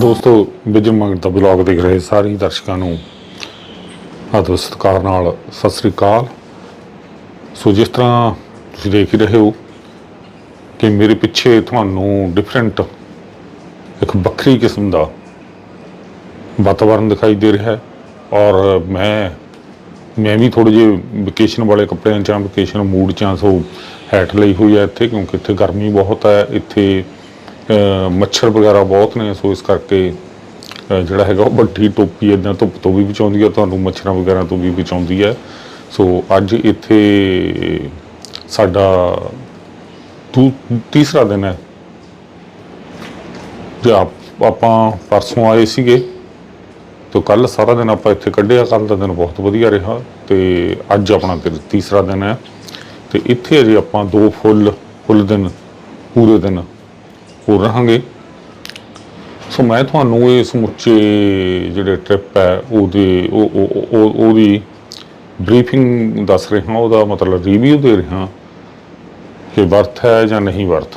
ਦੋਸਤੋ, ਵਿਜੇ ਮੰਗ ਦਾ ਬਲੌਗ ਦੇਖ ਰਹੇ ਸਾਰੇ ਦਰਸ਼ਕਾਂ ਨੂੰ ਆਦਰ ਸਤਿਕਾਰ ਨਾਲ ਸਤਿ ਸ੍ਰੀ ਅਕਾਲ। ਸੋ, ਜਿਸ ਤਰ੍ਹਾਂ ਤੁਸੀਂ ਦੇਖ ਹੀ ਰਹੇ ਹੋ ਕਿ ਮੇਰੇ ਪਿੱਛੇ ਤੁਹਾਨੂੰ ਡਿਫਰੈਂਟ ਇੱਕ ਵੱਖਰੀ ਕਿਸਮ ਦਾ ਵਾਤਾਵਰਣ ਦਿਖਾਈ ਦੇ ਰਿਹਾ ਹੈ ਔਰ ਮੈਂ ਮੈਂ ਵੀ ਥੋੜੇ ਜਿਹੇ ਵਕੇਸ਼ਨ ਵਾਲੇ ਕੱਪੜਿਆਂ 'ਚ ਆ ਵਕੇਸ਼ਨ ਮੂਡ 'ਚ ਆ ਸੋ ਹੈਟ ਲਈ ਹੋਈ ਹੈ ਇੱਥੇ ਕਿਉਂਕਿ ਇੱਥੇ ਗਰਮੀ ਬਹੁਤ ਹੈ, ਇੱਥੇ ਮੱਛਰ ਵਗੈਰਾ ਬਹੁਤ ਨੇ, ਸੋ ਇਸ ਕਰਕੇ ਜਿਹੜਾ ਹੈਗਾ ਉਹ ਵੱਡੀ ਟੋਪੀ ਇਦਾਂ ਧੁੱਪ ਤੋਂ ਵੀ ਬਚਾਉਂਦੀ ਹੈ, ਤੁਹਾਨੂੰ ਮੱਛਰਾਂ ਵਗੈਰਾ ਤੋਂ ਵੀ ਬਚਾਉਂਦੀ ਹੈ। ਸੋ ਅੱਜ ਇੱਥੇ ਸਾਡਾ ਦੂ, ਤੀਸਰਾ ਦਿਨ ਹੈ। ਜੇ ਆਪਾਂ ਪਰਸੋਂ ਆਏ ਸੀਗੇ ਤੋ ਕੱਲ ਸਾਰਾ ਦਿਨ ਆਪਾਂ ਇੱਥੇ ਕੱਢਿਆ ਕੱਲ ਦਾ ਦਿਨ ਬਹੁਤ ਵਧੀਆ ਰਿਹਾ ਤੇ ਅੱਜ ਆਪਣਾ ਤੇ ਤੀਸਰਾ ਦਿਨ ਹੈ। ਤੇ ਇੱਥੇ ਅਜੇ ਆਪਾਂ ਦੋ ਫੁੱਲ ਫੁੱਲ ਦਿਨ, ਪੂਰੇ ਦਿਨ ਹੋਰ ਰਹਾਂਗੇ। ਸੋ ਮੈਂ ਤੁਹਾਨੂੰ ਇਹ ਸਮੁੱਚੇ ਜਿਹੜੇ ਟ੍ਰਿਪ ਹੈ, ਉਹਦੇ, ਉਹ, ਉਹ- ਉਹ- ਉਹਦੀ ਬਰੀਫਿੰਗ ਦੱਸ ਰਿਹਾ, ਉਹਦਾ ਮਤਲਬ ਰਿਵਿਊ ਦੇ ਰਿਹਾ ਕਿ ਵਰਥ ਹੈ ਜਾਂ ਨਹੀਂ ਵਰਥ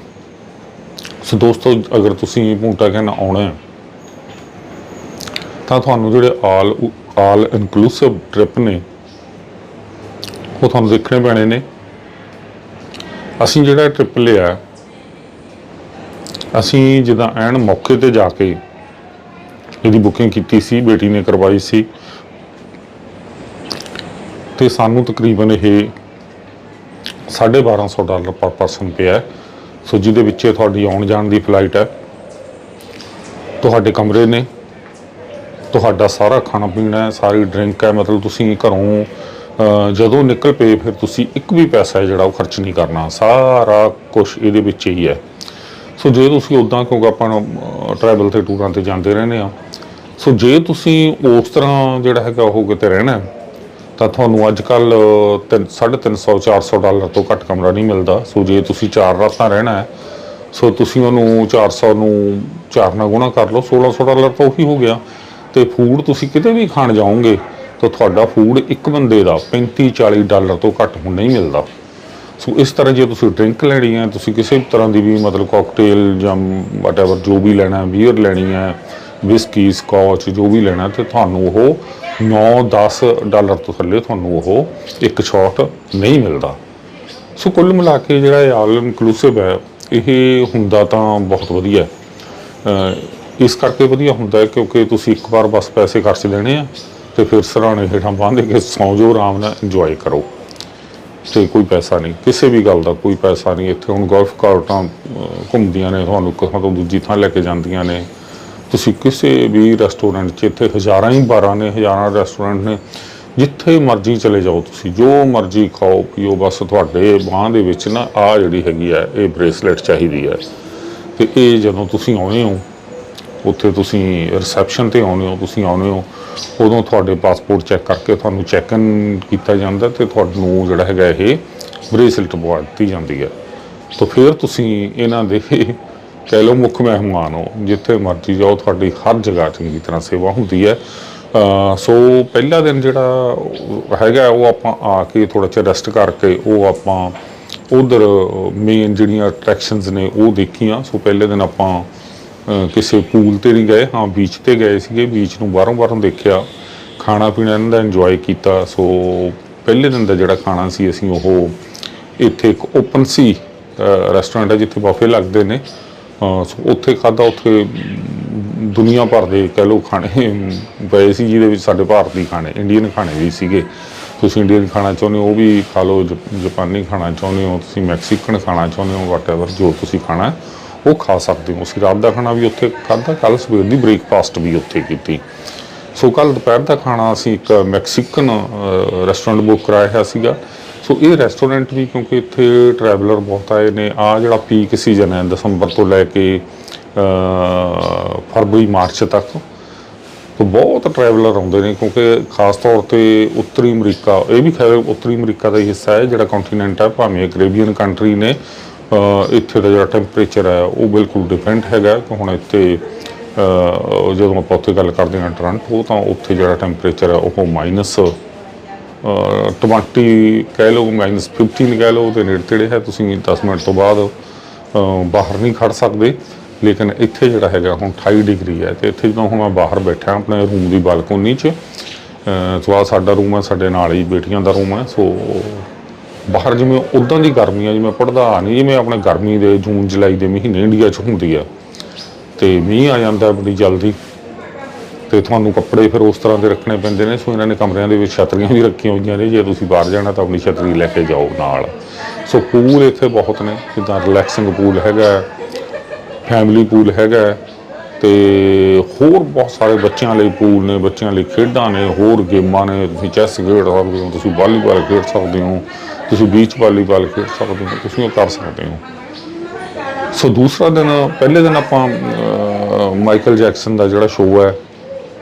ਸੋ ਦੋਸਤੋ, ਅਗਰ ਤੁਸੀਂ ਭੂਟਾ ਕਹਿਣਾ ਆਉਣਾ ਹੈ ਤਾਂ ਤੁਹਾਨੂੰ ਜਿਹੜੇ ਆਲ ਆਲ ਇਨਕਲੂਸਿਵ ਟ੍ਰਿਪ ਨੇ, ਉਹ ਤੁਹਾਨੂੰ ਦੇਖਣੇ ਪੈਣੇ ਨੇ। ਅਸੀਂ ਜਿਹੜਾ ਟ੍ਰਿਪ ਲਿਆ, ਅਸੀਂ ਜਿੱਦਾਂ ਐਨ ਮੌਕੇ ਤੇ ਜਾ ਕੇ ਇਹਦੀ ਬੁਕਿੰਗ ਕੀਤੀ ਸੀ, ਬੇਟੀ ਨੇ ਕਰਵਾਈ ਸੀ। ਤੇ ਸਾਨੂੰ ਤਕਰੀਬਨ ਇਹ 1250 ਡਾਲਰ ਪਰ ਪਰਸਨ ਪਿਆ ਸੋ ਜਿਹਦੇ ਵਿੱਚ ਤੁਹਾਡੀ ਆਉਣ ਜਾਣ ਦੀ ਫਲਾਈਟ ਹੈ। ਤੁਹਾਡੇ ਕਮਰੇ ਨੇ। ਤੁਹਾਡਾ ਸਾਰਾ ਖਾਣਾ ਪੀਣਾ ਹੈ ਸਾਰੀ ਡਰਿੰਕ ਹੈ ਮਤਲਬ ਤੁਸੀਂ ਘਰੋਂ ਅਹ, ਜਦੋਂ ਨਿਕਲ ਪਏ ਫਿਰ ਤੁਸੀਂ ਇੱਕ ਵੀ ਪੈਸਾ ਹੈ ਜਿਹੜਾ ਉਹ ਖਰਚ ਨਹੀਂ ਕਰਨਾ। ਸਾਰਾ ਕੁਝ ਇਹਦੇ ਵਿੱਚ ਹੀ ਹੈ। ਸੋ ਜੇ ਤੁਸੀਂ ਉਦਾਂ ਕਿਉਂਕਿ ਆਪਾਂ ਟਰੈਵਲ ਤੇ ਟੂਰਾਂ ਤੇ ਜਾਂਦੇ ਰਹਿੰਦੇ ਆ ਸੋ ਜੇ ਤੁਸੀਂ ਉਸ ਤਰ੍ਹਾਂ ਜਿਹੜਾ ਹੈਗਾ ਉਹ ਕਿਤੇ ਰਹਿਣਾ ਹੈ, ਤਾਂ ਤੁਹਾਨੂੰ ਅੱਜ ਕੱਲ 350 400 ਡਾਲਰ ਤੋਂ ਘੱਟ ਕਮਰਾ ਨਹੀਂ ਮਿਲਦਾ। ਸੋ ਜੇ ਤੁਸੀਂ ਚਾਰ ਰਾਤਾਂ ਰਹਿਣਾ ਹੈ ਸੋ ਤੁਸੀਂ ਉਹਨੂੰ 400 ਨੂੰ 4 ਨਾਲ ਗੁਣਾ ਕਰ ਲਓ 1600 ਡਾਲਰ ਤਾਂ ਉਹੀ ਹੋ ਗਿਆ। ਤੇ ਫੂਡ ਤੁਸੀਂ ਕਿਤੇ ਵੀ ਖਾਣ ਜਾਓਗੇ, ਤਾਂ ਤੁਹਾਡਾ ਫੂਡ ਇੱਕ ਬੰਦੇ ਦਾ 35 40 ਡਾਲਰ ਤੋਂ ਘੱਟ ਹੁਣ ਨਹੀਂ ਮਿਲਦਾ। ਸੋ ਇਸ ਤਰ੍ਹਾਂ ਜੇ ਤੁਸੀਂ ਡਰਿੰਕ ਲੈਣੀ ਹੈ, ਤੁਸੀਂ ਕਿਸੇ ਵੀ ਤਰ੍ਹਾਂ ਦੀ ਵੀ ਮਤਲਬ ਕਾਕਟੇਲ ਜਾਂ ਵਟਐਵਰ ਜੋ ਵੀ ਲੈਣਾ ਹੈ ਬੀਅਰ ਲੈਣੀ ਹੈ ਵਿਸਕੀ ਸਕਾਚ ਜੋ ਵੀ ਲੈਣਾ ਤੇ ਤੁਹਾਨੂੰ ਉਹ 9-10 ਡਾਲਰ ਤੋਂ ਥੱਲੇ ਤੁਹਾਨੂੰ ਉਹ ਇੱਕ ਸ਼ਾਟ ਨਹੀਂ ਮਿਲਦਾ। ਸੋ ਕੁੱਲ ਮਿਲਾ ਕੇ ਜਿਹੜਾ ਇਹ ਆਲ ਇਨਕਲੂਸਿਵ ਹੈ, ਇਹ ਹੁੰਦਾ ਤਾਂ ਬਹੁਤ ਵਧੀਆ ਇਸ ਕਰਕੇ ਵਧੀਆ ਹੁੰਦਾ ਹੈ ਕਿਉਂਕਿ ਤੁਸੀਂ ਇੱਕ ਵਾਰ ਬਸ ਪੈਸੇ ਖਰਚ ਦੇਣੇ ਆ ਤੇ ਫਿਰ ਸਰਾਣੇ ਹੇਠਾਂ ਬੰਨ੍ਹ ਕੇ ਸੌਂ ਜਾਓ, ਆਰਾਮ ਨਾਲ ਇੰਜੋਏ ਕਰੋ। ਤੇ ਕੋਈ ਪੈਸਾ ਨਹੀਂ, ਕਿਸੇ ਵੀ ਗੱਲ ਦਾ ਕੋਈ ਪੈਸਾ ਨਹੀਂ। ਇੱਥੇ ਹੁਣ ਗੋਲਫ ਕਾਰਟਾਂ ਘੁੰਮਦੀਆਂ ਨੇ, ਤੁਹਾਨੂੰ ਇੱਕ ਥਾਂ ਤੋਂ ਦੂਜੀ ਥਾਂ ਲੈ ਕੇ ਜਾਂਦੀਆਂ ਨੇ। ਤੁਸੀਂ ਕਿਸੇ ਵੀ ਰੈਸਟੋਰੈਂਟ 'ਚ, ਇੱਥੇ ਹਜ਼ਾਰਾਂ ਹੀ ਬਾਰਾਂ ਨੇ, ਹਜ਼ਾਰਾਂ ਰੈਸਟੋਰੈਂਟ ਨੇ, ਜਿੱਥੇ ਮਰਜ਼ੀ ਚਲੇ ਜਾਓ ਤੁਸੀਂ, ਜੋ ਮਰਜ਼ੀ ਖਾਓ, ਪੀਓ, ਬਸ ਤੁਹਾਡੇ ਬਾਹ ਦੇ ਵਿੱਚ ਨਾ ਆ ਜਿਹੜੀ ਹੈਗੀ ਹੈ, ਇਹ ਬ੍ਰੇਸਲੇਟ ਚਾਹੀਦੀ ਹੈ। ਤੇ ਇਹ ਜਦੋਂ ਤੁਸੀਂ ਆਉਣੇ ਹੋ ਉੱਥੇ ਤੁਸੀਂ ਰਿਸੈਪਸ਼ਨ ਤੇ ਆਉਣੇ ਹੋ, ਤੁਸੀਂ ਆਉਣੇ ਹੋ, ਉਦੋਂ ਤੁਹਾਡੇ ਪਾਸਪੋਰਟ ਚੈੱਕ ਕਰਕੇ ਤੁਹਾਨੂੰ ਚੈੱਕ ਇਨ ਕੀਤਾ ਜਾਂਦਾ ਤੇ ਤੁਹਾਨੂੰ ਜਿਹੜਾ ਹੈਗਾ ਇਹ ਬ੍ਰੇਸਲੇਟ ਪਵਾ ਦਿੱਤੀ ਜਾਂਦੀ ਹੈ। ਤਾਂ ਫਿਰ ਤੁਸੀਂ ਇਹਨਾਂ ਦੇ ਕਹਿ ਲਓ ਮੁੱਖ ਮਹਿਮਾਨ ਹੋ, ਜਿੱਥੇ ਮਰਜ਼ੀ ਜਾਓ, ਤੁਹਾਡੀ ਹਰ ਜਗ੍ਹਾ ਚੰਗੀ ਤਰ੍ਹਾਂ ਸੇਵਾ ਹੁੰਦੀ ਹੈ। ਸੋ ਪਹਿਲਾ ਦਿਨ ਜਿਹੜਾ ਹੈਗਾ, ਉਹ ਆਪਾਂ ਆ ਕੇ ਥੋੜਾ ਜਿਹਾ ਰੈਸਟ ਕਰਕੇ ਉਹ ਆਪਾਂ ਉਧਰ ਮੇਨ ਜਿਹੜੀਆਂ ਅਟਰੈਕਸ਼ਨਸ ਨੇ ਉਹ ਦੇਖੀਆਂ। ਸੋ ਪਹਿਲੇ ਦਿਨ ਆਪਾਂ ਕਿਸੇ ਪੂਲ ਤੇ ਨਹੀਂ ਗਏ। ਹਾਂ ਬੀਚ ਤੇ ਗਏ ਸੀਗੇ। ਬੀਚ ਨੂੰ ਬਾਹਰੋਂ ਬਾਹਰੋਂ ਦੇਖਿਆ। ਖਾਣਾ ਪੀਣਾ ਇਹਨਾਂ ਦਾ ਇੰਜੋਏ ਕੀਤਾ। ਸੋ ਪਹਿਲੇ ਦਿਨ ਦਾ ਜਿਹੜਾ ਖਾਣਾ ਸੀ, ਅਸੀਂ ਉਹ ਇੱਥੇ ਇੱਕ ਓਪਨ ਸੀ ਰੈਸਟੋਰੈਂਟ ਹੈ ਜਿੱਥੇ ਬਫੇ ਲੱਗਦੇ ਨੇ। ਸੋ ਉੱਥੇ ਖਾਦਾ ਉੱਥੇ ਦੁਨੀਆ ਭਰ ਦੇ ਕਹਿ ਲਓ ਖਾਣੇ ਪਏ ਸੀ, ਜਿਹਦੇ ਵਿੱਚ ਸਾਡੇ ਭਾਰਤੀ ਖਾਣੇ ਇੰਡੀਅਨ ਖਾਣੇ ਵੀ ਸੀਗੇ। ਤੁਸੀਂ ਇੰਡੀਅਨ ਖਾਣਾ ਚਾਹੁੰਦੇ ਹੋ, ਉਹ ਵੀ ਖਾ ਲਓ। ਜਪ- ਜਾਪਾਨੀ ਖਾਣਾ ਚਾਹੁੰਦੇ ਹੋ। ਤੁਸੀਂ ਮੈਕਸੀਕਨ ਖਾਣਾ ਚਾਹੁੰਦੇ ਹੋ ਵਾਟਐਵਰ ਜੋ ਤੁਸੀਂ ਖਾਣਾ। ਉਹ ਖਾ ਸਕਦੇ ਹੋ। ਅਸੀਂ ਰਾਤ ਦਾ ਖਾਣਾ ਵੀ ਉੱਥੇ ਖਾਧਾ ਕੱਲ ਸਵੇਰ ਦੀ ਬ੍ਰੇਕਫਾਸਟ ਵੀ ਉੱਥੇ ਕੀਤੀ। ਸੋ ਕੱਲ ਦੁਪਹਿਰ ਦਾ ਖਾਣਾ ਅਸੀਂ ਇੱਕ ਮੈਕਸੀਕਨ ਰੈਸਟੋਰੈਂਟ ਬੁੱਕ ਕਰਾਇਆ ਹੋਇਆ ਸੀਗਾ। ਸੋ ਇਹ ਰੈਸਟੋਰੈਂਟ ਵੀ ਕਿਉਂਕਿ ਇੱਥੇ ਟਰੈਵਲਰ ਬਹੁਤ ਆਏ ਨੇ, ਆ ਜਿਹੜਾ ਪੀਕ ਸੀਜ਼ਨ ਹੈ ਦਸੰਬਰ ਤੋਂ ਲੈ ਕੇ ਫਰਵਰੀ, ਮਾਰਚ ਤੱਕ। ਤੋ ਬਹੁਤ ਟਰੈਵਲਰ ਆਉਂਦੇ ਨੇ ਕਿਉਂਕਿ ਖਾਸ ਤੌਰ ਤੇ ਉੱਤਰੀ ਅਮਰੀਕਾ, ਇਹ ਵੀ ਖੈਰ ਉੱਤਰੀ ਅਮਰੀਕਾ ਦਾ ਹੀ ਹਿੱਸਾ ਹੈ, ਜਿਹੜਾ ਕੰਟੀਨੈਂਟ ਹੈ, ਭਾਵੇਂ ਇਹ ਕੈਰੇਬੀਅਨ ਕੰਟਰੀ ਨੇ ਇੱਥੇ ਦਾ ਜਿਹੜਾ ਟੈਂਪਰੇਚਰ ਹੈ ਉਹ ਬਿਲਕੁਲ ਡਿਫਰੈਂਟ ਹੈਗਾ ਕਿ ਹੁਣ ਇੱਥੇ ਜਦੋਂ ਆਪਾਂ ਉੱਥੇ ਗੱਲ ਕਰਦੇ ਹਾਂ ਟੋਰਾਂਟੋ ਤਾਂ ਉੱਥੇ ਜਿਹੜਾ ਟੈਂਪਰੇਚਰ ਹੈ ਉਹ ਮਾਈਨਸ 20 ਕਹਿ ਲਓ ਮਾਈਨਸ 15 ਕਹਿ ਲਓ ਉਹਦੇ ਨੇੜੇ ਤੇੜੇ ਹੈ, ਤੁਸੀਂ 10 ਮਿੰਟ ਤੋਂ ਬਾਅਦ ਬਾਹਰ ਨਹੀਂ ਖੜ ਸਕਦੇ। ਲੇਕਿਨ ਇੱਥੇ ਜਿਹੜਾ ਹੈਗਾ ਹੁਣ 28 ਡਿਗਰੀ ਹੈ ਤੇ ਇੱਥੇ ਜਦੋਂ ਹੁਣ ਮੈਂ ਬਾਹਰ ਬੈਠਾ ਆਪਣੇ ਰੂਮ ਦੀ ਬਾਲਕੋਨੀ 'ਚ, ਅਹ ਸਾਡਾ ਰੂਮ ਹੈ, ਸਾਡੇ ਨਾਲ ਹੀ ਬੇਟੀਆਂ ਦਾ ਰੂਮ ਹੈ, ਸੋ ਬਾਹਰ ਜਿਵੇਂ ਉਦਾਂ ਦੀ ਗਰਮੀ ਆ, ਜਿਵੇਂ ਪੜਦਾ ਨਹੀਂ, ਜਿਵੇਂ ਆਪਣੇ ਗਰਮੀ ਦੇ ਜੂਨ, ਜੁਲਾਈ ਦੇ ਮਹੀਨੇ ਇੰਡੀਆ 'ਚ ਹੁੰਦੀ ਆ। ਤੇ ਮੀਂਹ ਆ ਜਾਂਦਾ ਬੜੀ ਜਲਦੀ। ਤੇ ਤੁਹਾਨੂੰ ਕੱਪੜੇ ਫਿਰ ਉਸ ਤਰ੍ਹਾਂ ਦੇ ਰੱਖਣੇ ਪੈਂਦੇ ਨੇ, ਸੋ ਇਹਨਾਂ ਨੇ ਕਮਰਿਆਂ ਦੇ ਵਿੱਚ ਛਤਰੀਆਂ ਵੀ ਰੱਖੀਆਂ ਹੋਈਆਂ ਨੇ। ਜੇ ਤੁਸੀਂ ਬਾਹਰ ਜਾਣਾ ਤਾਂ ਆਪਣੀ ਛਤਰੀ ਲੈ ਕੇ ਜਾਓ ਨਾਲ। ਸੋ ਪੂਲ ਇੱਥੇ ਬਹੁਤ ਨੇ, ਜਿੱਦਾਂ ਰਿਲੈਕਸਿੰਗ ਪੂਲ ਹੈਗਾ ਫੈਮਿਲੀ ਪੂਲ ਹੈਗਾ। ਹੈ ਤੇ ਹੋਰ ਬਹੁਤ ਸਾਰੇ ਬੱਚਿਆਂ ਲਈ ਪੂਲ ਨੇ, ਬੱਚਿਆਂ ਲਈ ਖੇਡਾਂ ਨੇ, ਹੋਰ ਗੇਮਾਂ ਨੇ। ਤੁਸੀਂ ਚੈਸ ਖੇਡ ਸਕਦੇ ਹੋ, ਤੁਸੀਂ ਵਾਲੀਬਾਲ ਖੇਡ ਸਕਦੇ ਹੋ। ਤੁਸੀਂ ਬੀਚ ਵਾਲੀਬਾਲ ਖੇਡ ਸਕਦੇ ਹੋ ਤੁਸੀਂ ਉਹ ਕਰ ਸਕਦੇ ਹੋ। ਸੋ ਦੂਸਰਾ ਦਿਨ, ਪਹਿਲੇ ਦਿਨ ਆਪਾਂ ਮਾਈਕਲ ਜੈਕਸਨ ਦਾ ਜਿਹੜਾ ਸ਼ੋਅ ਹੈ,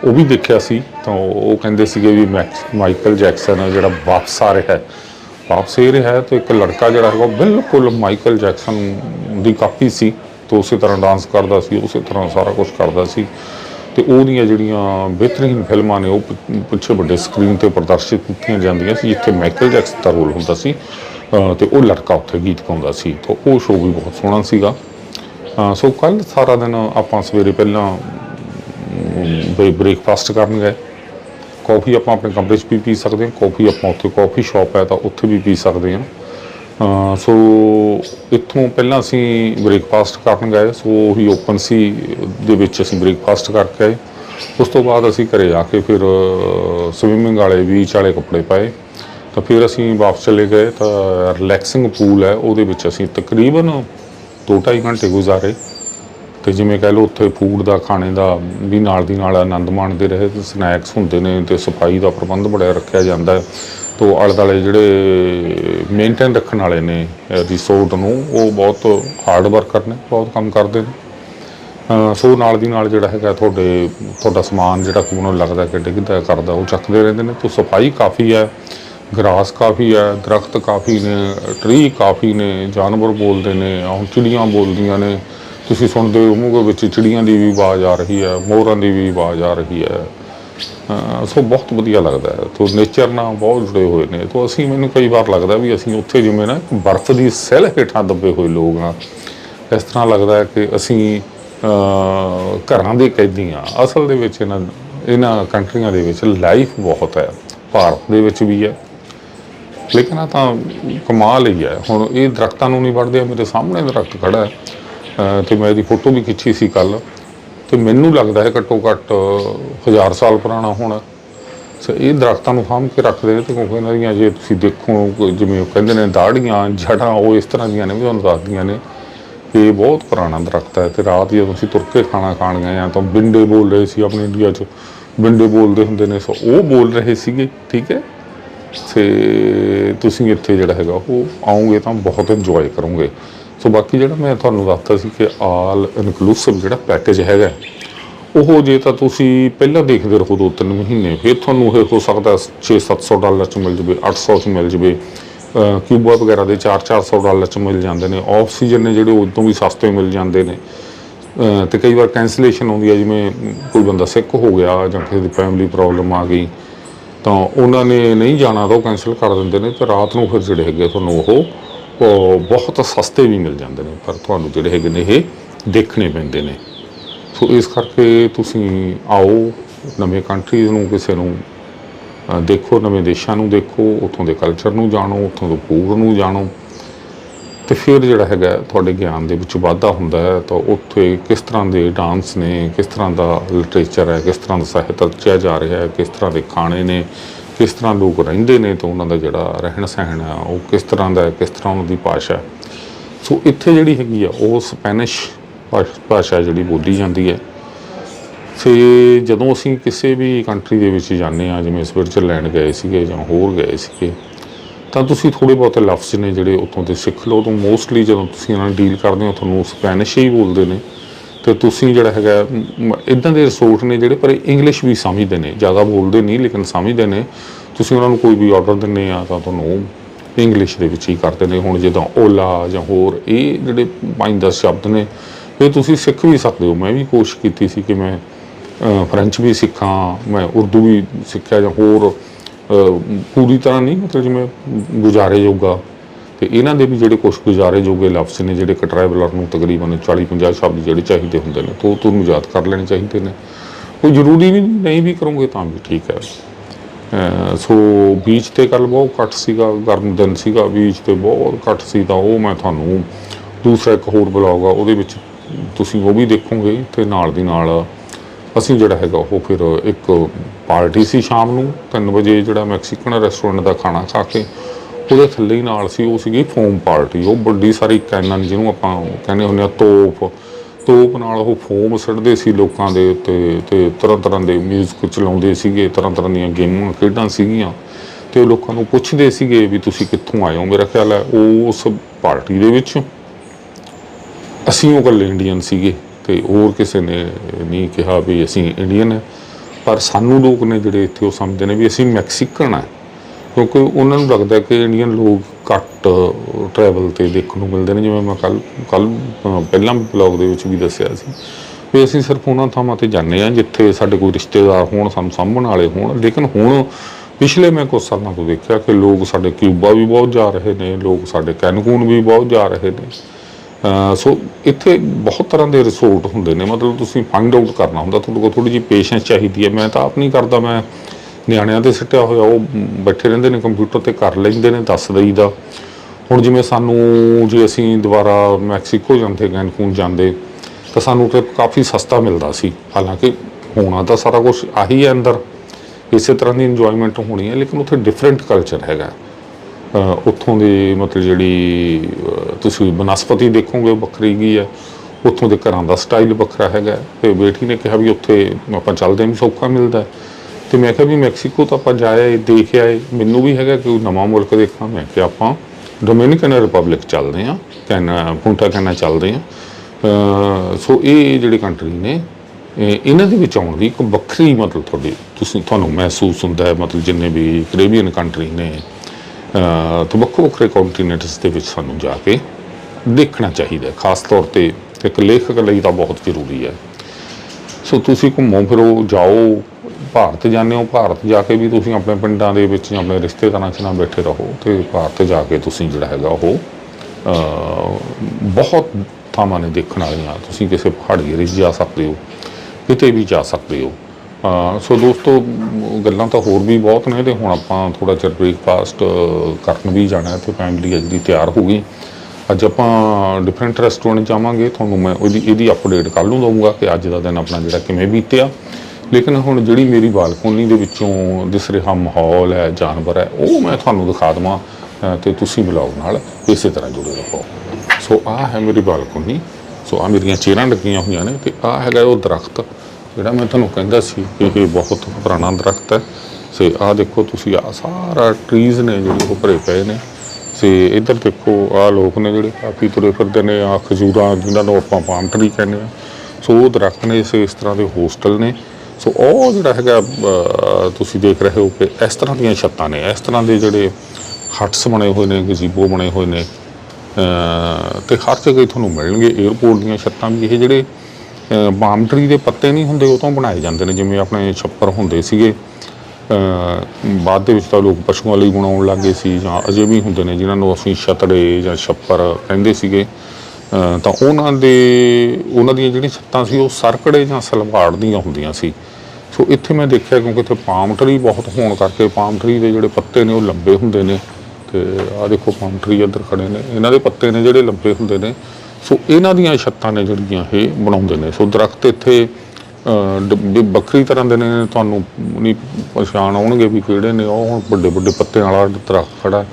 ਉਹ ਵੀ ਦੇਖਿਆ ਸੀ। ਤਾਂ ਉਹ ਕਹਿੰਦੇ ਸੀਗੇ ਵੀ ਮੈਕਸ- ਮਾਈਕਲ ਜੈਕਸਨ ਹੈ ਜਿਹੜਾ ਵਾਪਸ ਆ ਰਿਹਾ ਹੈ। ਵਾਪਸ ਇਹ ਰਿਹਾ ਹੈ ਇੱਕ ਲੜਕਾ ਜਿਹੜਾ ਹੈਗਾ, ਉਹ ਬਿਲਕੁਲ ਮਾਈਕਲ ਜੈਕਸਨ ਦੀ ਕਾਪੀ ਸੀ। ਤੇ ਉਸੇ ਤਰ੍ਹਾਂ ਡਾਂਸ ਕਰਦਾ ਸੀ, ਉਸੇ ਤਰ੍ਹਾਂ ਸਾਰਾ ਕੁਝ ਕਰਦਾ ਸੀ। ਤੇ ਉਹਦੀਆਂ ਜਿਹੜੀਆਂ ਬਿਹਤਰੀਨ ਫਿਲਮਾਂ ਨੇ, ਉਹ ਪਿੱਛੇ ਵੱਡੇ ਸਕਰੀਨ ਤੇ ਪ੍ਰਦਰਸ਼ਿਤ ਕੀਤੀਆਂ ਜਾਂਦੀਆਂ ਸੀ, ਜਿੱਥੇ ਮਾਈਕਲ ਜੈਕਸਨ ਦਾ ਰੋਲ ਹੁੰਦਾ ਸੀ ਅਹ ਤੇ ਉਹ ਲੜਕਾ ਉੱਥੇ ਗੀਤ ਗਾਉਂਦਾ ਸੀ, ਤਾਂ ਉਹ ਸ਼ੋਅ ਵੀ ਬਹੁਤ ਸੋਹਣਾ ਸੀਗਾ। ਸੋ ਕੱਲ ਸਾਰਾ ਦਿਨ ਆਪਾਂ ਸਵੇਰੇ ਪਹਿਲਾਂ ਬਈ ਬ੍ਰੇਕਫਾਸਟ ਕਰਨ ਗਏ। ਕਾਫੀ ਆਪਾਂ ਆਪਣੇ ਕਮਰੇ 'ਚ ਵੀ ਪੀ ਸਕਦੇ ਹਾਂ ਕਾਫੀ ਆਪਾਂ ਉੱਥੇ ਕਾਫੀ ਸ਼ਾਪ ਹੈ ਤਾਂ ਉੱਥੇ ਵੀ ਪੀ ਸਕਦੇ ਹਾਂ। ਸੋ ਇੱਥੋਂ ਪਹਿਲਾਂ ਅਸੀਂ ਬ੍ਰੇਕਫਾਸਟ ਕਰਨ ਗਏ, ਸੋ ਉਹੀ ਓਪਨ ਸੀ ਦੇ ਵਿੱਚ ਅਸੀਂ ਬ੍ਰੇਕਫਾਸਟ ਕਰਕੇ ਆਏ। ਉਸ ਤੋਂ ਬਾਅਦ ਅਸੀਂ ਘਰੇ ਜਾ ਕੇ ਫਿਰ ਸਵਿਮਿੰਗ ਵਾਲੇ ਬੀਚ ਵਾਲੇ ਕੱਪੜੇ ਪਾਏ। ਤਾਂ ਫਿਰ ਅਸੀਂ ਵਾਪਸ ਚਲੇ ਗਏ, ਤਾਂ ਰਿਲੈਕਸਿੰਗ ਪੂਲ ਹੈ, ਉਹਦੇ ਵਿੱਚ ਅਸੀਂ ਤਕਰੀਬਨ 2.5 ਘੰਟੇ ਗੁਜ਼ਾਰੇ। ਤੇ ਜਿਵੇਂ ਕਹਿ ਲਓ, ਉੱਥੇ ਫੂਡ ਦਾ, ਖਾਣੇ ਦਾ ਵੀ ਨਾਲ ਦੀ ਨਾਲ ਆਨੰਦ ਮਾਣਦੇ ਰਹੇ, ਤੇ ਸਨੈਕਸ ਹੁੰਦੇ ਨੇ, ਤੇ ਸਫ਼ਾਈ ਦਾ ਪ੍ਰਬੰਧ ਬੜਾ ਰੱਖਿਆ ਜਾਂਦਾ ਹੈ। ਤੋ ਆਲੇ ਦੁਆਲੇ ਜਿਹੜੇ ਮੇਨਟੇਨ ਰੱਖਣ ਵਾਲੇ ਨੇ ਰਿਸੋਰਟ ਨੂੰ, ਉਹ ਬਹੁਤ ਹਾਰਡ ਵਰਕਰ ਨੇ, ਬਹੁਤ ਕੰਮ ਕਰਦੇ ਨੇ। ਸੋ ਨਾਲ ਦੀ ਨਾਲ ਜਿਹੜਾ ਹੈਗਾ ਤੁਹਾਡੇ, ਤੁਹਾਡਾ ਸਮਾਨ ਜਿਹੜਾ ਕੋਈ ਨੂੰ ਲੱਗਦਾ ਕਿ ਡਿੱਗਦਾ ਕਰਦਾ, ਉਹ ਚੱਕਦੇ ਰਹਿੰਦੇ ਨੇ। ਤੋ ਸਫ਼ਾਈ ਕਾਫੀ ਹੈ ਗਰਾਸ ਕਾਫੀ ਹੈ, ਦਰਖਤ ਕਾਫੀ ਨੇ ਟਰੀ ਕਾਫੀ ਨੇ, ਜਾਨਵਰ ਬੋਲਦੇ ਨੇ ਹੁਣ ਚਿੜੀਆਂ ਬੋਲਦੀਆਂ ਨੇ। ਤੁਸੀਂ ਸੁਣਦੇ ਹੋ ਮੂੰਹ ਵਿੱਚ ਚਿੜੀਆਂ ਦੀ ਵੀ ਆਵਾਜ਼ ਆ ਰਹੀ ਹੈ, ਮੋਰਾਂ ਦੀ ਵੀ ਆਵਾਜ਼ ਆ ਰਹੀ ਹੈ। ਸੋ ਬਹੁਤ ਵਧੀਆ ਲੱਗਦਾ ਹੈ। ਤੋ ਨੇਚਰ ਨਾਲ ਬਹੁਤ ਜੁੜੇ ਹੋਏ ਨੇ। ਤੋ ਅਸੀਂ, ਮੈਨੂੰ ਕਈ ਵਾਰ ਲੱਗਦਾ ਵੀ ਅਸੀਂ ਉੱਥੇ ਜਿਵੇਂ ਨਾ ਬਰਫ਼ ਦੀ ਸੈਲ ਹੇਠਾਂ ਦੱਬੇ ਹੋਏ ਲੋਕ ਆ ਇਸ ਤਰ੍ਹਾਂ ਲੱਗਦਾ ਕਿ ਅਸੀਂ ਘਰਾਂ ਦੇ ਕੈਦੀ ਆ ਅਸਲ ਦੇ ਵਿੱਚ ਇਹਨਾਂ ਇਹਨਾਂ ਕੰਟਰੀਆਂ ਦੇ ਵਿੱਚ ਲਾਈਫ ਬਹੁਤ ਹੈ। ਭਾਰਤ ਦੇ ਵਿੱਚ ਵੀ ਹੈ। ਲੇਕਿਨ ਆ ਤਾਂ ਕਮਾਲ ਹੀ ਹੈ। ਹੁਣ ਇਹ ਦਰਖਤਾਂ ਨੂੰ ਨਹੀਂ ਵੱਢਦੇ ਮੇਰੇ ਸਾਹਮਣੇ ਦਰਖਤ ਖੜਾ ਹੈ। ਤੇ ਮੈਂ ਇਹਦੀ ਫੋਟੋ ਵੀ ਖਿੱਚੀ ਸੀ ਕੱਲ ਤੇ ਮੈਨੂੰ ਲੱਗਦਾ ਹੈ ਘੱਟੋ ਘੱਟ ਹਜ਼ਾਰ ਸਾਲ ਪੁਰਾਣਾ ਹੋਣਾ। ਸੋ ਇਹ ਦਰਖਤਾਂ ਨੂੰ ਸਾਂਭ ਕੇ ਰੱਖਦੇ ਨੇ ਤੇ ਕਿਉਂਕਿ ਇਹਨਾਂ ਦੀਆਂ ਜੇ ਤੁਸੀਂ ਦੇਖੋ, ਕੋਈ ਜਿਵੇਂ ਉਹ ਕਹਿੰਦੇ ਨੇ ਦਾੜੀਆਂ, ਜੜਾਂ, ਉਹ ਇਸ ਤਰ੍ਹਾਂ ਦੀਆਂ ਨੇ ਵੀ ਤੁਹਾਨੂੰ ਦੱਸਦੀਆਂ ਨੇ। ਕਿ ਇਹ ਬਹੁਤ ਪੁਰਾਣਾ ਦਰਖਤ ਹੈ ਤੇ ਰਾਤ ਜਦੋਂ ਅਸੀਂ ਤੁਰ ਕੇ ਖਾਣਾ ਖਾਣ ਗਏ ਆ ਤਾਂ ਬਿੰਡੇ ਬੋਲ ਰਹੇ ਸੀ ਆਪਣੇ ਇੰਡੀਆ 'ਚ। ਬਿੰਡੇ ਬੋਲਦੇ ਹੁੰਦੇ ਨੇ, ਸੋ ਉਹ ਬੋਲ ਰਹੇ ਸੀਗੇ, ਠੀਕ ਹੈ? ਤੇ ਤੁਸੀਂ ਇੱਥੇ ਜਿਹੜਾ ਹੈਗਾ ਉਹ ਆਉਂਗੇ ਤਾਂ ਬਹੁਤ ਇੰਜੋਏ ਕਰੋਗੇ। ਸੋ ਬਾਕੀ ਜਿਹੜਾ ਮੈਂ ਤੁਹਾਨੂੰ ਦੱਸਤਾ ਸੀ ਕਿ ਆਲ ਇਨਕਲੂਸਿਵ ਜਿਹੜਾ ਪੈਕੇਜ ਹੈਗਾ, ਉਹ ਜੇ ਤਾਂ ਤੁਸੀਂ ਪਹਿਲਾਂ ਦੇਖਦੇ ਰਹੋ ਦੋ ਤਿੰਨ ਮਹੀਨੇ, ਫਿਰ ਤੁਹਾਨੂੰ ਇਹ ਹੋ ਸਕਦਾ 6-700 ਡਾਲਰ ਚ ਮਿਲ ਜਵੇ 800 ਚ ਮਿਲ ਜਵੇ ਕਿਊਬਾ ਵਗੈਰਾ ਦੇ 4-400 ਡਾਲਰ ਚ ਮਿਲ ਜਾਂਦੇ ਨੇ ਆਫ ਸੀਜ਼ਨ ਨੇ ਜਿਹੜੇ ਉਦੋਂ ਵੀ ਸਸਤੇ ਮਿਲ ਜਾਂਦੇ ਨੇ। ਅਹ ਤੇ ਕਈ ਵਾਰ ਕੈਂਸਲੇਸ਼ਨ ਆਉਂਦੀ ਹੈ ਜਿਵੇਂ ਕੋਈ ਬੰਦਾ ਸਿੱਕ ਹੋ ਗਿਆ ਜਾਂ ਕਿਸੇ ਦੀ ਫੈਮਿਲੀ ਪ੍ਰੋਬਲਮ ਆ ਗਈ, ਤਾਂ ਉਹਨਾਂ ਨੇ ਨਹੀਂ ਜਾਣਾ ਤਾਂ ਉਹ ਕੈਂਸਲ ਕਰ ਦਿੰਦੇ ਨੇ, ਤੇ ਰਾਤ ਨੂੰ ਫਿਰ ਜਿਹੜੇ ਹੈਗੇ ਤੁਹਾਨੂੰ ਉਹ ਬਹੁਤ ਸਸਤੇ ਵੀ ਮਿਲ ਜਾਂਦੇ ਨੇ, ਪਰ ਤੁਹਾਨੂੰ ਜਿਹੜੇ ਹੈਗੇ ਨੇ ਇਹ ਦੇਖਣੇ ਪੈਂਦੇ ਨੇ। ਸੋ ਇਸ ਕਰਕੇ ਤੁਸੀਂ ਆਓ, ਨਵੇਂ ਕੰਟਰੀਜ਼ ਨੂੰ, ਕਿਸੇ ਨੂੰ ਦੇਖੋ, ਨਵੇਂ ਦੇਸ਼ਾਂ ਨੂੰ ਦੇਖੋ, ਉੱਥੋਂ ਦੇ ਕਲਚਰ ਨੂੰ ਜਾਣੋ, ਉੱਥੋਂ ਦੇ ਫੂਡ ਨੂੰ ਜਾਣੋ। ਤੇ ਫਿਰ ਜਿਹੜਾ ਹੈਗਾ, ਤੁਹਾਡੇ ਗਿਆਨ ਦੇ ਵਿੱਚ ਵਾਧਾ ਹੁੰਦਾ ਹੈ, ਤਾਂ ਉੱਥੇ ਕਿਸ ਤਰ੍ਹਾਂ ਦੇ ਡਾਂਸ ਨੇ, ਕਿਸ ਤਰ੍ਹਾਂ ਦਾ ਲਿਟਰੇਚਰ ਹੈ, ਕਿਸ ਤਰ੍ਹਾਂ ਦਾ ਸਾਹਿਤ ਰਚਿਆ ਜਾ ਰਿਹਾ ਹੈ, ਕਿਸ ਤਰ੍ਹਾਂ ਦੇ ਖਾਣੇ ਨੇ ਕਿਸ ਤਰ੍ਹਾਂ ਲੋਕ ਰਹਿੰਦੇ ਨੇ ਤਾਂ ਉਹਨਾਂ ਦਾ ਜਿਹੜਾ ਰਹਿਣ ਸਹਿਣ ਆ, ਉਹ ਕਿਸ ਤਰ੍ਹਾਂ ਦਾ ਹੈ, ਕਿਸ ਤਰ੍ਹਾਂ ਉਹਨਾਂ ਦੀ ਭਾਸ਼ਾ ਸੋ ਇੱਥੇ ਜਿਹੜੀ ਹੈਗੀ ਆ, ਉਹ ਸਪੈਨਿਸ਼ ਭਾਸ਼- ਭਾਸ਼ਾ ਜਿਹੜੀ ਬੋਲੀ ਜਾਂਦੀ ਹੈ। ਤੇ ਜਦੋਂ ਅਸੀਂ ਕਿਸੇ ਵੀ ਕੰਟਰੀ ਦੇ ਵਿੱਚ ਜਾਂਦੇ ਆ ਜਿਵੇਂ ਸਵਿਟਜ਼ਰਲੈਂਡ ਗਏ ਸੀਗੇ ਜਾਂ ਹੋਰ ਗਏ ਸੀਗੇ, ਤਾਂ ਤੁਸੀਂ ਥੋੜੇ ਬਹੁਤੇ ਲਫ਼ਜ਼ ਨੇ ਜਿਹੜੇ ਉੱਥੋਂ ਦੇ ਸਿੱਖ ਲਓ। ਤੋਂ ਮੋਸਟਲੀ ਜਦੋਂ ਤੁਸੀਂ ਇਹਨਾਂ ਨਾਲ ਡੀਲ ਕਰਦੇ ਹੋ, ਤੁਹਾਨੂੰ ਸਪੈਨਿਸ਼ ਹੀ ਬੋਲਦੇ ਨੇ। ਤੇ ਤੁਸੀਂ ਜਿਹੜਾ ਹੈਗਾ ਇਦਾਂ ਦੇ ਰਿਸੋਰਟ ਨੇ ਜਿਹੜੇ ਪਰ ਇੰਗਲਿਸ਼ ਵੀ ਸਮਝਦੇ ਨੇ ਜ਼ਿਆਦਾ ਬੋਲਦੇ ਨਹੀਂ ਲੇਕਿਨ ਸਮਝਦੇ ਨੇ। ਤੁਸੀਂ ਉਹਨਾਂ ਨੂੰ ਕੋਈ ਵੀ ਆਰਡਰ ਦਿੰਦੇ ਆ ਤਾਂ ਤੁਹਾਨੂੰ ਇੰਗਲਿਸ਼ ਦੇ ਵਿੱਚ ਹੀ ਕਰਦੇ ਨੇ ਹੁਣ ਜਿੱਦਾਂ ਓਲਾ ਜਾਂ ਹੋਰ ਇਹ ਜਿਹੜੇ ਪੰਜ ਦਸ ਸ਼ਬਦ ਨੇ ਇਹ ਤੁਸੀਂ ਸਿੱਖ ਵੀ ਸਕਦੇ ਹੋ। ਮੈਂ ਵੀ ਕੋਸ਼ਿਸ਼ ਕੀਤੀ ਸੀ ਕਿ ਮੈਂ ਅ, ਫ੍ਰੈਂਚ ਵੀ ਸਿੱਖਾਂ ਮੈਂ ਉਰਦੂ ਵੀ ਸਿੱਖਿਆ ਜਾਂ ਹੋਰ ਪੂਰੀ ਤਰ੍ਹਾਂ ਨਹੀਂ ਮਤਲਬ ਜਿਵੇਂ ਗੁਜ਼ਾਰੇ ਜੋਗਾ। ਤੇ ਇਹਨਾਂ ਦੇ ਵੀ ਜਿਹੜੇ ਕੁਝ ਗੁਜ਼ਾਰੇ ਜੋਗੇ ਲਫ਼ਜ਼ ਨੇ, ਜਿਹੜੇ ਕਿ ਟਰੈਵਲਰ ਨੂੰ ਤਕਰੀਬਨ 40 50 ਸ਼ਬਦ ਜਿਹੜੇ ਚਾਹੀਦੇ ਹੁੰਦੇ ਨੇ, ਤੋਂ ਤੁਹਾਨੂੰ ਯਾਦ ਕਰ ਲੈਣੇ ਚਾਹੀਦੇ ਨੇ। ਕੋਈ ਜ਼ਰੂਰੀ ਵੀ ਨਹੀਂ ਨਹੀਂ ਵੀ ਕਰੋਗੇ ਤਾਂ ਵੀ ਠੀਕ ਹੈ। ਸੋ ਬੀਚ ਤੇ ਕੱਲ ਬਹੁਤ ਘੱਟ ਸੀਗਾ, ਗਰਮ ਦਿਨ ਸੀਗਾ ਬੀਚ ਤੇ ਬਹੁਤ ਘੱਟ ਸੀ ਤਾਂ ਉਹ ਮੈਂ ਤੁਹਾਨੂੰ ਦੂਸਰਾ ਇੱਕ ਹੋਰ ਬਲੌਗ ਆ, ਉਹਦੇ ਵਿੱਚ ਤੁਸੀਂ ਉਹ ਵੀ ਦੇਖੋਗੇ ਤੇ ਨਾਲ ਦੀ ਨਾਲ ਅਸੀਂ ਜਿਹੜਾ ਹੈਗਾ ਉਹ ਫਿਰ ਇੱਕ ਪਾਰਟੀ ਸੀ ਸ਼ਾਮ ਨੂੰ 3 ਵਜੇ ਜਿਹੜਾ ਮੈਕਸੀਕਨ ਰੈਸਟੋਰੈਂਟ ਦਾ ਖਾਣਾ ਖਾ ਕੇ ਉਹਦੇ ਥੱਲੇ ਹੀ ਨਾਲ ਸੀ, ਉਹ ਸੀਗੀ ਫੋਮ ਪਾਰਟੀ ਉਹ ਵੱਡੀ ਸਾਰੀ ਕੈਨਨ ਜਿਹਨੂੰ ਆਪਾਂ ਕਹਿੰਦੇ ਹੁੰਦੇ ਆ ਤੋਪ। ਤੋਪ ਨਾਲ ਉਹ ਫੋਮ ਸੜਦੇ ਸੀ ਲੋਕਾਂ ਦੇ ਉੱਤੇ ਤੇ ਤਰ੍ਹਾਂ ਤਰ੍ਹਾਂ ਦੇ ਮਿਊਜ਼ਿਕ ਚਲਾਉਂਦੇ ਸੀਗੇ, ਤਰ੍ਹਾਂ ਤਰ੍ਹਾਂ ਦੀਆਂ ਗੇਮਾਂ, ਖੇਡਾਂ ਸੀਗੀਆਂ। ਤੇ ਉਹ ਲੋਕਾਂ ਨੂੰ ਪੁੱਛਦੇ ਸੀਗੇ ਵੀ ਤੁਸੀਂ ਕਿੱਥੋਂ ਆਏ ਹੋ? ਮੇਰਾ ਖਿਆਲ ਹੈ ਉਸ ਪਾਰਟੀ ਦੇ ਵਿੱਚ। ਅਸੀਂ ਉਹ ਇਕੱਲੇ ਇੰਡੀਅਨ ਸੀਗੇ ਤੇ ਹੋਰ ਕਿਸੇ ਨੇ ਨਹੀਂ ਕਿਹਾ ਵੀ ਅਸੀਂ ਇੰਡੀਅਨ ਹੈ। ਪਰ ਸਾਨੂੰ ਲੋਕ ਨੇ ਜਿਹੜੇ ਇੱਥੇ ਉਹ ਸਮਝਦੇ ਨੇ ਵੀ ਅਸੀਂ ਮੈਕਸੀਕਨ ਆ ਕਿਉਂਕਿ ਉਹਨਾਂ ਨੂੰ ਲੱਗਦਾ ਕਿ ਇੰਡੀਅਨ ਲੋਕ ਘੱਟ ਟਰੈਵਲ ਤੇ ਦੇਖਣ ਨੂੰ ਮਿਲਦੇ ਨੇ, ਜਿਵੇਂ ਮੈਂ ਕੱਲ ਕੱਲ ਪਹਿਲਾਂ ਬਲੌਗ ਦੇ ਵਿੱਚ ਵੀ ਦੱਸਿਆ ਸੀ ਵੀ ਅਸੀਂ ਸਿਰਫ ਉਹਨਾਂ ਥਾਵਾਂ ਤੇ ਜਾਂਦੇ ਆ ਜਿੱਥੇ ਸਾਡੇ ਕੋਈ ਰਿਸ਼ਤੇਦਾਰ ਹੋਣ, ਸਾਨੂੰ ਸਾਂਭਣ ਵਾਲੇ ਹੋਣ। ਲੇਕਿਨ ਹੁਣ ਪਿਛਲੇ ਮੈਂ ਕੁਝ ਸਾਲਾਂ ਤੋਂ ਦੇਖਿਆ ਕਿ ਲੋਕ ਸਾਡੇ ਕਿਊਬਾ ਵੀ ਬਹੁਤ ਜਾ ਰਹੇ ਨੇ, ਲੋਕ ਸਾਡੇ ਕੈਨਕੂਨ ਵੀ ਬਹੁਤ ਜਾ ਰਹੇ ਨੇ। ਸੋ ਇੱਥੇ ਬਹੁਤ ਤਰ੍ਹਾਂ ਦੇ ਰਿਸੋਰਟ ਹੁੰਦੇ ਨੇ। ਮਤਲਬ ਤੁਸੀਂ ਫਾਈਂਡ ਆਊਟ ਕਰਨਾ ਹੁੰਦਾ, ਤੁਹਾਡੇ ਕੋਲ ਥੋੜੀ ਜਿਹੀ ਪੇਸ਼ੈਂਸ ਚਾਹੀਦੀ ਹੈ। ਮੈਂ ਤਾਂ ਆਪ ਨਹੀਂ ਕਰਦਾ, ਮੈਂ ਨਿਆਣਿਆਂ ਤੇ ਸਿੱਟਿਆ ਹੋਇਆ, ਉਹ ਬੈਠੇ ਰਹਿੰਦੇ ਨੇ ਕੰਪਿਊਟਰ ਤੇ ਕਰ ਲੈਂਦੇ ਨੇ, ਦੱਸ ਦਈਦਾ। ਹੁਣ ਜਿਵੇਂ ਸਾਨੂੰ ਜੇ ਅਸੀਂ ਦੁਬਾਰਾ ਮੈਕਸੀਕੋ ਜਾਂਦੇ ਗੈਨਕੂਨ ਜਾਂਦੇ, ਤਾਂ ਸਾਨੂੰ ਟ੍ਰਿਪ ਕਾਫੀ ਸਸਤਾ ਮਿਲਦਾ ਸੀ। ਹਾਲਾਂਕਿ ਹੋਣਾ ਤਾਂ ਸਾਰਾ ਕੁਝ ਆਹੀ ਹੈ ਅੰਦਰ। ਇਸੇ ਤਰ੍ਹਾਂ ਦੀ ਇੰਜੋਇਮੈਂਟ ਹੋਣੀ ਹੈ, ਲੇਕਿਨ ਉੱਥੇ ਡਿਫਰੈਂਟ ਕਲਚਰ ਹੈਗਾ। ਉੱਥੋਂ ਦੀ ਮਤਲਬ ਜਿਹੜੀ ਤੁਸੀਂ ਬਨਸਪਤੀ ਦੇਖੋਗੇ, ਵੱਖਰੀ ਗਈ ਹੈ। ਉੱਥੋਂ ਦੇ ਘਰਾਂ ਦਾ ਸਟਾਈਲ ਵੱਖਰਾ ਹੈਗਾ। ਤੇ ਬੇਟੀ ਨੇ ਕਿਹਾ ਵੀ ਉੱਥੇ ਆਪਾਂ ਚੱਲਦੇ ਹਾਂ ਵੀ ਸੌਖਾ ਮਿਲਦਾ ਤੇ ਮੈਂ ਕਿਹਾ ਵੀ ਮੈਕਸੀਕੋ ਤਾਂ ਆਪਾਂ ਜਾਇਆ ਜਾਏ ਦੇਖਿਆ ਏ ਮੈਨੂੰ ਵੀ ਹੈਗਾ ਕਿ ਕੋਈ ਨਵਾਂ ਮੁਲਕ ਦੇਖਾਂ ਮੈਂ ਕਿ ਆਪਾਂ ਡੋਮਿਨਿਕਨ ਰਿਪਬਲਿਕ ਚੱਲਦੇ ਹਾਂ, ਕੈਨਾ ਪੁੰਟਾ ਕੈਨਾ ਚੱਲਦੇ ਹਾਂ। ਸੋ ਇਹ ਜਿਹੜੇ ਕੰਟਰੀ ਨੇ ਇਹਨਾਂ ਦੇ ਵਿੱਚ ਆਉਣ ਦੀ ਇੱਕ ਵੱਖਰੀ ਮਤਲਬ ਤੁਹਾਡੀ, ਤੁਸੀਂ, ਤੁਹਾਨੂੰ ਮਹਿਸੂਸ ਹੁੰਦਾ ਹੈ, ਮਤਲਬ ਜਿੰਨੇ ਵੀ ਕੈਰੇਬੀਅਨ ਕੰਟਰੀ ਨੇ, ਅਹ ਵੱਖੋ ਵੱਖਰੇ ਕੰਟੀਨੈਂਟਸ ਦੇ ਵਿੱਚ ਸਾਨੂੰ ਜਾ ਕੇ ਦੇਖਣਾ ਚਾਹੀਦਾ ਖਾਸ ਤੌਰ ਤੇ ਇੱਕ ਲੇਖਕ ਲਈ ਤਾਂ ਬਹੁਤ ਜ਼ਰੂਰੀ ਹੈ। ਸੋ ਤੁਸੀਂ ਘੁੰਮੋ ਫਿਰੋ, ਜਾਓ ਭਾਰਤ ਜਾਂਦੇ ਹੋ, ਭਾਰਤ ਜਾ ਕੇ ਵੀ ਤੁਸੀਂ ਆਪਣੇ ਪਿੰਡਾਂ ਦੇ ਵਿੱਚ ਜਾਂ ਆਪਣੇ ਰਿਸ਼ਤੇਦਾਰਾਂ 'ਚ ਨਾ ਬੈਠੇ ਰਹੋ ਤੇ ਭਾਰਤ ਜਾ ਕੇ ਤੁਸੀਂ ਜਿਹੜਾ ਹੈਗਾ ਉਹ ਬਹੁਤ ਥਾਵਾਂ ਨੇ ਦੇਖਣ ਵਾਲੀਆਂ। ਤੁਸੀਂ ਕਿਸੇ ਪਹਾੜੀ ਏਰੀਏ 'ਚ ਜਾ ਸਕਦੇ ਹੋ, ਕਿਤੇ ਵੀ ਜਾ ਸਕਦੇ ਹੋ। ਸੋ ਦੋਸਤੋ, ਗੱਲਾਂ ਤਾਂ ਹੋਰ ਵੀ ਬਹੁਤ ਨੇ ਤੇ ਹੁਣ ਆਪਾਂ ਥੋੜਾ ਚਿਰ ਬ੍ਰੇਕਫਾਸਟ ਕਰਨ ਵੀ ਜਾਣਾ ਹੈ ਤੇ ਫੈਮਿਲੀ ਅੱਜ ਦੀ ਤਿਆਰ ਹੋ ਗਈ। ਅੱਜ ਆਪਾਂ ਡਿਫਰੈਂਟ ਰੈਸਟੋਰੈਂਟ ਜਾਵਾਂਗੇ। ਤੁਹਾਨੂੰ ਮੈਂ ਉਹਦੀ, ਇਹਦੀ ਅਪਡੇਟ ਕੱਲ੍ਹ ਨੂੰ ਦਊਂਗਾ ਕਿ ਅੱਜ ਦਾ ਦਿਨ ਆਪਣਾ ਜਿਹੜਾ ਕਿਵੇਂ ਬੀਤਿਆ। ਲੇਕਿਨ ਹੁਣ ਜਿਹੜੀ ਮੇਰੀ ਬਾਲਕੋਨੀ ਦੇ ਵਿੱਚੋਂ ਦਿਸ ਰਿਹਾ ਮਾਹੌਲ ਹੈ ਜਾਨਵਰ ਹੈ ਉਹ ਮੈਂ ਤੁਹਾਨੂੰ ਦਿਖਾ ਦਵਾਂ ਅ, ਤੇ ਤੁਸੀਂ ਬਲੌਗ ਨਾਲ ਇਸੇ ਤਰ੍ਹਾਂ ਜੁੜੇ ਰਹੋ। ਸੋ ਆਹ ਹੈ ਮੇਰੀ ਬਾਲਕੋਨੀ ਸੋ ਆ ਮੇਰੀਆਂ ਚੇਰਾਂ ਲੱਗੀਆਂ ਹੋਈਆਂ ਨੇ ਤੇ ਆਹ ਹੈਗਾ ਉਹ ਦਰਖਤ ਜਿਹੜਾ ਮੈਂ ਤੁਹਾਨੂੰ ਕਹਿੰਦਾ ਸੀ ਕਿ ਇਹ ਬਹੁਤ ਪੁਰਾਣਾ ਦਰਖਤ ਹੈ। ਸੇ ਆਹ ਦੇਖੋ ਤੁਸੀਂ ਆ ਸਾਰਾ ਟਰੀਜ਼ ਨੇ ਜਿਹੜੇ ਉਹ ਭਰੇ ਪਏ ਨੇ। ਸੇ ਇੱਧਰ ਦੇਖੋ ਆ ਲੋਕ ਨੇ ਜਿਹੜੇ ਕਾਫੀ ਤੁਰੇ ਫਿਰਦੇ ਨੇ ਆ ਖਜੂਰਾਂ ਜਿਨ੍ਹਾਂ ਨੂੰ ਆਪਾਂ ਪਾਮ ਟਰੀ ਕਹਿੰਦੇ ਆ ਸੋ ਉਹ ਦਰਖਤ ਨੇ ਸੇ ਇਸ ਤਰ੍ਹਾਂ ਦੇ ਹੋਸਟਲ ਨੇ। ਸੋ ਉਹ ਜਿਹੜਾ ਹੈਗਾ ਤੁਸੀਂ ਦੇਖ ਰਹੇ ਹੋ ਕਿ ਇਸ ਤਰ੍ਹਾਂ ਦੀਆਂ ਛੱਤਾਂ ਨੇ ਇਸ ਤਰ੍ਹਾਂ ਦੇ ਜਿਹੜੇ ਹਟਸ ਬਣੇ ਹੋਏ ਨੇ ਗਜ਼ੀਬੋ ਬਣੇ ਹੋਏ ਨੇ ਅਹ, ਤੇ ਹਰ ਜਗ੍ਹਾ ਤੁਹਾਨੂੰ ਮਿਲਣਗੇ। 에어ਪੋਰਟ ਦੀਆਂ ਛੱਤਾਂ ਵੀ ਇਹ ਜਿਹੜੇ ਬਾਮ ਟਰੀ ਦੇ ਪੱਤੇ ਨਹੀਂ ਹੁੰਦੇ ਉਹ ਤੋਂ ਬਣਾਏ ਜਾਂਦੇ ਨੇ ਜਿਵੇਂ ਆਪਣੇ ਛੱਪਰ ਹੁੰਦੇ ਸੀਗੇ। ਬਾਅਦ ਦੇ ਵਿੱਚ ਤਾਂ ਲੋਕ ਪਸ਼ੂਆਂ ਲਈ ਬਣਾਉਣ ਲੱਗੇ ਸੀ ਜਾਂ ਅਜੇ ਵੀ ਹੁੰਦੇ ਨੇ ਜਿਨ੍ਹਾਂ ਨੂੰ ਅਸੀਂ ਛਤੜੇ ਜਾਂ ਛੱਪਰ ਕਹਿੰਦੇ ਸੀਗੇ। ਤਾਂ ਉਹਨਾਂ ਦੇ, ਉਹਨਾਂ ਦੀਆਂ ਜਿਹੜੀਆਂ ਛੱਤਾਂ ਸੀ, ਉਹ ਸਰਕੜੇ ਜਾਂ ਸਲਵਾੜ ਦੀਆਂ ਹੁੰਦੀਆਂ ਸੀ। ਸੋ ਇੱਥੇ ਮੈਂ ਦੇਖਿਆ ਕਿਉਂਕਿ ਇੱਥੇ ਪਾਮ ਟਰੀ ਬਹੁਤ ਹੋਣ ਕਰਕੇ ਪਾਮ ਟਰੀ ਦੇ ਜਿਹੜੇ ਪੱਤੇ ਨੇ, ਉਹ ਲੰਬੇ ਹੁੰਦੇ ਨੇ। ਤੇ ਆਹ ਦੇਖੋ ਪਾਮ ਟਰੀ ਇੱਧਰ ਖੜੇ ਨੇ। ਇਹਨਾਂ ਦੇ ਪੱਤੇ ਨੇ ਜਿਹੜੇ ਲੰਬੇ ਹੁੰਦੇ ਨੇ। ਸੋ ਇਹਨਾਂ ਦੀਆਂ ਛੱਤਾਂ ਨੇ ਜਿਹੜੀਆਂ ਇਹ ਬਣਾਉਂਦੇ ਨੇ। ਸੋ ਦਰਖਤ ਇੱਥੇ, ਅਹ ਡ- ਵੱਖਰੀ ਤਰ੍ਹਾਂ ਦੇ ਨੇ। ਤੁਹਾਨੂੰ ਨਹੀਂ ਪਛਾਣ ਆਉਣਗੇ ਵੀ ਕਿਹੜੇ ਨੇ। ਉਹ ਹੁਣ ਵੱਡੇ ਵੱਡੇ ਪੱਤਿਆਂ ਵਾਲਾ ਦਰਖਤ ਖੜਾ।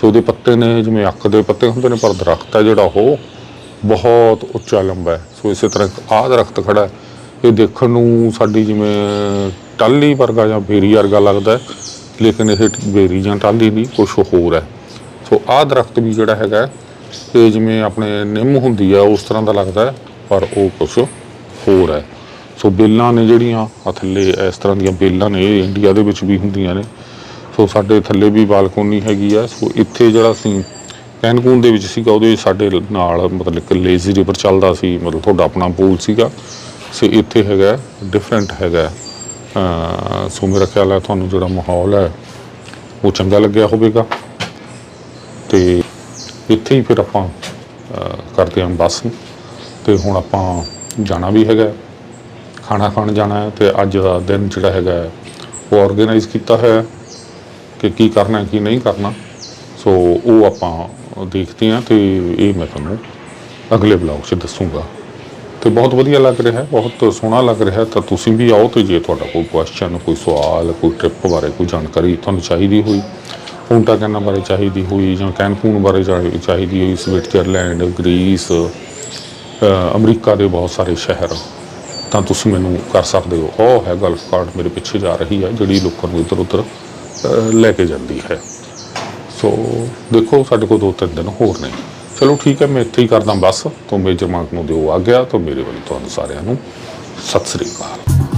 ਸੋ ਉਹਦੇ ਪੱਤੇ ਨੇ, ਜਿਵੇਂ ਅੱਕ ਦੇ ਪੱਤੇ ਹੁੰਦੇ ਨੇ, ਪਰ ਦਰਖਤ ਹੈ ਜਿਹੜਾ ਉਹ। ਬਹੁਤ ਉੱਚਾ ਲੰਬਾ ਹੈ। ਸੋ ਇਸੇ ਤਰ੍ਹਾਂ ਇੱਕ ਆਹ ਦਰਖਤ ਖੜਾ ਹੈ। ਇਹ ਦੇਖਣ ਨੂੰ ਸਾਡੀ ਜਿਵੇਂ ਟਾਲੀ ਵਰਗਾ ਜਾਂ ਬੇਰੀ ਵਰਗਾ ਲੱਗਦਾ ਹੈ, ਲੇਕਿਨ ਇਹ ਬੇਰੀ ਜਾਂ ਟਾਲੀ ਨਹੀਂ ਕੁਝ ਹੋਰ ਹੈ। ਸੋ ਆਹ ਦਰਖਤ ਵੀ ਜਿਹੜਾ ਹੈਗਾ, ਇਹ ਜਿਵੇਂ ਆਪਣੇ ਨਿੰਮ ਹੁੰਦੀ ਆ ਉਸ ਤਰ੍ਹਾਂ ਦਾ ਲੱਗਦਾ ਹੈ, ਪਰ ਉਹ ਕੁਝ ਹੋਰ ਹੈ। ਸੋ ਬੇਲਾਂ ਨੇ ਜਿਹੜੀਆਂ ਥੱਲੇ ਇਸ ਤਰ੍ਹਾਂ ਦੀਆਂ ਬੇਲਾਂ ਨੇ, ਇਹ ਇੰਡੀਆ ਦੇ ਵਿੱਚ ਵੀ ਹੁੰਦੀਆਂ ਨੇ। ਸੋ ਸਾਡੇ ਥੱਲੇ ਵੀ ਬਾਲਕੋਨੀ ਹੈਗੀ ਆ ਸੋ ਇੱਥੇ ਜਿਹੜਾ ਅਸੀਂ ਕੈਨਕੂਨ ਦੇ ਵਿੱਚ ਸੀਗਾ, ਉਹਦੇ ਸਾਡੇ ਨਾਲ ਮਤਲਬ ਇੱਕ ਲੇਜ਼ੀ ਰਿਵਰ ਚੱਲਦਾ ਸੀ, ਮਤਲਬ ਤੁਹਾਡਾ ਆਪਣਾ ਪੂਲ ਸੀਗਾ। ਸੋ ਇੱਥੇ ਹੈਗਾ ਡਿਫਰੈਂਟ ਹੈਗਾ। ਸੋ ਮੇਰਾ ਖਿਆਲ ਹੈ ਤੁਹਾਨੂੰ ਜਿਹੜਾ ਮਾਹੌਲ ਹੈ, ਉਹ ਚੰਗਾ ਲੱਗਿਆ ਹੋਵੇਗਾ। ਤੇ ਇੱਥੇ ਹੀ ਫਿਰ ਆਪਾਂ ਕਰਦੇ ਹਾਂ ਬੱਸ ਨੂੰ। ਤੇ ਹੁਣ ਆਪਾਂ ਜਾਣਾ ਵੀ ਹੈਗਾ ਖਾਣਾ ਖਾਣ ਜਾਣਾ ਹੈ ਤੇ ਅੱਜ ਦਾ ਦਿਨ ਜਿਹੜਾ ਹੈਗਾ ਉਹ ਆਰਗੇਨਾਈਜ਼ ਕੀਤਾ ਹੋਇਆ ਹੈ ਕਿ ਕੀ ਕਰਨਾ ਕੀ ਨਹੀਂ ਕਰਨਾ। ਸੋ ਉਹ ਆਪਾਂ ਦੇਖਦੇ ਹਾਂ ਤੇ ਇਹ ਮੈਂ ਤੁਹਾਨੂੰ ਅਗਲੇ ਬਲੌਗ 'ਚ ਦੱਸੂਗਾ। ਤੇ ਬਹੁਤ ਵਧੀਆ ਲੱਗ ਰਿਹਾ ਹੈ ਬਹੁਤ ਸੋਹਣਾ ਲੱਗ ਰਿਹਾ। ਤਾਂ ਤੁਸੀਂ ਵੀ ਆਓ ਤੇ ਜੇ ਤੁਹਾਡਾ ਕੋਈ ਕੁਐਸਚਨ ਕੋਈ ਸਵਾਲ, ਕੋਈ ਟ੍ਰਿਪ ਬਾਰੇ ਕੋਈ ਜਾਣਕਾਰੀ ਤੁਹਾਨੂੰ ਚਾਹੀਦੀ ਹੋਈ ਪੂੰਟਾ ਕੈਨਾ ਬਾਰੇ ਚਾਹੀਦੀ ਹੋਈ ਜਾਂ ਕੈਨਕੂਨ ਬਾਰੇ ਚਾਹੀ- ਚਾਹੀਦੀ ਹੋਈ ਸਵਿਟਜ਼ਰਲੈਂਡ ਗ੍ਰੀਸ ਅਮਰੀਕਾ ਦੇ ਬਹੁਤ ਸਾਰੇ ਸ਼ਹਿਰ, ਤਾਂ ਤੁਸੀਂ ਮੈਨੂੰ ਕਰ ਸਕਦੇ ਹੋ। ਉਹ ਹੈ ਗਲਫ ਕਾਰਡ ਮੇਰੇ ਪਿੱਛੇ ਜਾ ਰਹੀ ਹੈ, ਜਿਹੜੀ ਲੋਕਾਂ ਨੂੰ ਇੱਧਰ ਉੱਧਰ ਲੈ ਕੇ ਜਾਂਦੀ ਹੈ। ਸੋ ਦੇਖੋ, ਸਾਡੇ ਕੋਲ ਦੋ ਤਿੰਨ ਦਿਨ ਹੋਰ ਨੇ। ਚਲੋ ਠੀਕ ਹੈ, ਮੈਂ ਇੱਥੇ ਹੀ ਕਰਦਾ ਬਸ। ਤੋਂ ਮੇਜਰ ਮਾਰਕ ਨੂੰ ਦਿਓ ਆ ਗਿਆ ਤਾਂ ਮੇਰੇ ਵੱਲ ਤੁਹਾਨੂੰ ਸਾਰਿਆਂ ਨੂੰ ਸਤਿ ਸ੍ਰੀ ਅਕਾਲ।